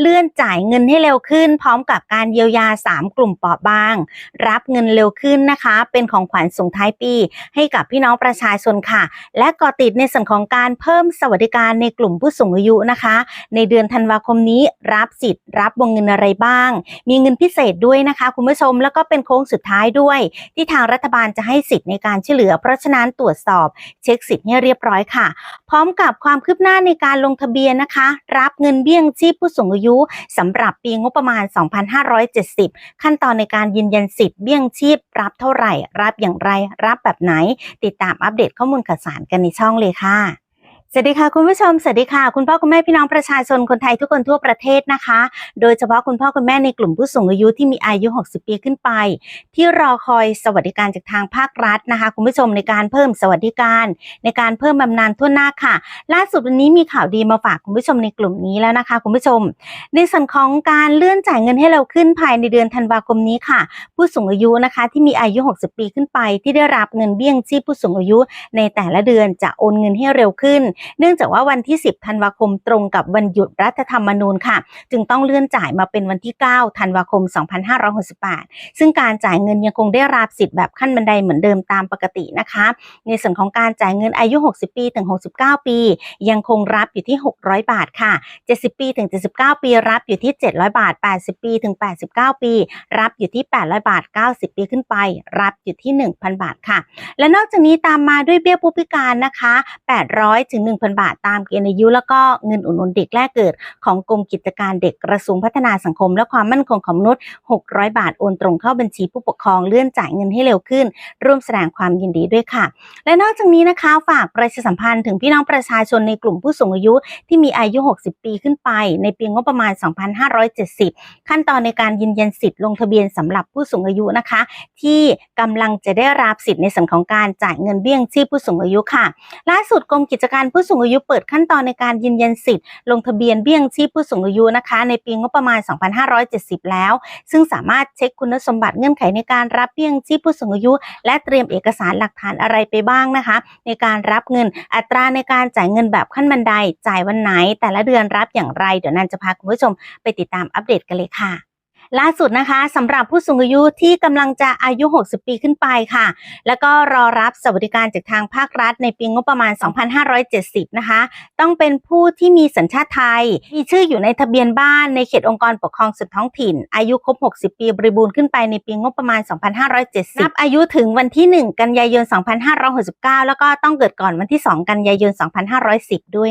เลื่อนจ่ายเงินให้เร็วขึ้น พร้อมกับการเยียวยา 3 กลุ่มเปราะบาง รับเงินเร็วขึ้นนะคะ เป็นของขวัญส่งท้ายปี ให้กับพี่น้องประชาชนค่ะ และก่อติดในส่วนของการเพิ่มสวัสดิการในกลุ่มผู้สูงอายุนะคะ ในเดือนธันวาคมนี้รับสิทธิ์ รับวงเงินอะไรบ้าง มีเงินพิเศษด้วยนะคะ คุณผู้ชมแล้วก็เป็นโค้งสุดท้ายด้วย ที่ทางรัฐบาลจะให้สิทธิ์ในการช่วยเหลือ เพราะฉะนั้นตรวจสอบเช็คสิทธิ์ให้เรียบร้อยค่ะ พร้อมกับความคืบหน้าในการลงทะเบียนนะคะ รับเงินเบี้ยงชีพผู้สูงอายุสำหรับปีงบประมาณ 2570 ขั้นตอนในการยืนยันสิทธิ์เบี้ยงชีพ รับเท่าไหร่ รับอย่างไร รับแบบไหน ติดตามอัปเดตข้อมูลข่าวสารกันในช่องเลยค่ะ สวัสดีค่ะคุณผู้ชมสวัสดีค่ะคุณพ่อคุณแม่พี่น้องประชาชนคนไทยทุกคนทั่วประเทศนะคะ โดยเฉพาะคุณพ่อคุณแม่ในกลุ่มผู้สูงอายุที่มีอายุ 60 ปีขึ้นไป ที่รอคอยสวัสดิการจากทางภาครัฐนะคะ คุณผู้ชมในการเพิ่มสวัสดิการ ในการเพิ่มบำนาญทั่วหน้าค่ะ ล่าสุดวันนี้มีข่าวดีมาฝากคุณผู้ชมในกลุ่มนี้แล้วนะคะ คุณผู้ชม ในส่วนของการเลื่อนจ่ายเงินให้เร็วขึ้นภายในเดือนธันวาคมนี้ค่ะ ผู้สูงอายุนะคะที่มีอายุ 60 ปีขึ้นไป ที่ได้รับเงินเบี้ยงชีพผู้สูงอายุ ในแต่ละเดือนจะโอนเงินให้เร็วขึ้นเนื่องจากว่าวันที่ 10 ธันวาคมตรงกับวันหยุดรัฐธรรมนูญค่ะ จึงต้องเลื่อนจ่ายมาเป็นวันที่ 9 ธันวาคม 2568 ซึ่งการจ่ายเงินยังคงได้รับสิทธิ์แบบขั้นบันไดเหมือนเดิมตามปกตินะคะ ในส่วนของการจ่ายเงินอายุ 60 ปีถึง 69 ปี ยังคงรับอยู่ที่ 600 บาทค่ะ 70 ปีถึง 79 ปี รับอยู่ที่ 700 บาท 80 ปีถึง 89 ปี รับอยู่ที่ 800 บาท 90 ปีขึ้นไป รับอยู่ที่ 1,000 บาทค่ะ และนอกจากนี้ตามมาด้วยเบี้ยผู้พิการนะคะ 800ถึง1,000 บาทตามเกณฑ์อายุ แล้วก็เงินอุดหนุนเด็กแรกเกิด ของกรมกิจการเด็กกระทรวงพัฒนาสังคม และความมั่นคงของมนุษย์ 600 บาทโอนตรงเข้าบัญชีผู้ปกครองเลื่อนจ่ายเงินให้เร็วขึ้น ร่วมแสดงความยินดีด้วยค่ะ และนอกจากนี้นะคะฝากประชาสัมพันธ์ถึงพี่น้องประชาชนในกลุ่มผู้สูงอายุที่มีอายุ 60 ปีขึ้นไป ในปีงบประมาณ 2570 ขั้นตอนในการยืนยันสิทธิ์ลงทะเบียนสำหรับผู้สูงอายุนะคะ ที่กำลังจะได้รับสิทธิ์ในส่วนของการจ่ายเงินเบี้ยงชีพผู้สูงอายุค่ะ ล่าสุดกรมกิจการผู้สูงอายุเปิดขั้นตอนในการยืนยันสิทธิ์ ลงทะเบียนเบี้ยงชีพผู้สูงอายุนะคะ ในปีงบประมาณ 2570 แล้ว ซึ่งสามารถเช็คคุณสมบัติเงื่อนไขในการรับเบี้ยงชีพผู้สูงอายุ และเตรียมเอกสารหลักฐานอะไรไปบ้างนะคะ ในการรับเงินอัตราในการจ่ายเงินแบบขั้นบันไดจ่ายวันไหน แต่ละเดือนรับอย่างไร เดี๋ยวนันจะพาคุณผู้ชมไปติดตามอัปเดตกันเลยค่ะ ล่าสุดนะคะสำหรับผู้สูงอายุที่กำลังจะอายุ 60 ปีขึ้นไปค่ะ แล้วก็รอรับสวัสดิการจากทางภาครัฐในปีงบประมาณ 2570 นะคะ ต้องเป็นผู้ที่มีสัญชาติไทย มีชื่ออยู่ในทะเบียนบ้านในเขตองค์กรปกครองส่วนท้องถิ่น อายุครบ 60 ปีบริบูรณ์ขึ้นไปในปีงบประมาณ 2570 นับอายุถึงวันที่ 1 กันยายน 2569 แล้วก็ต้องเกิดก่อนวันที่ 2 กันยายน 2510 ด้วย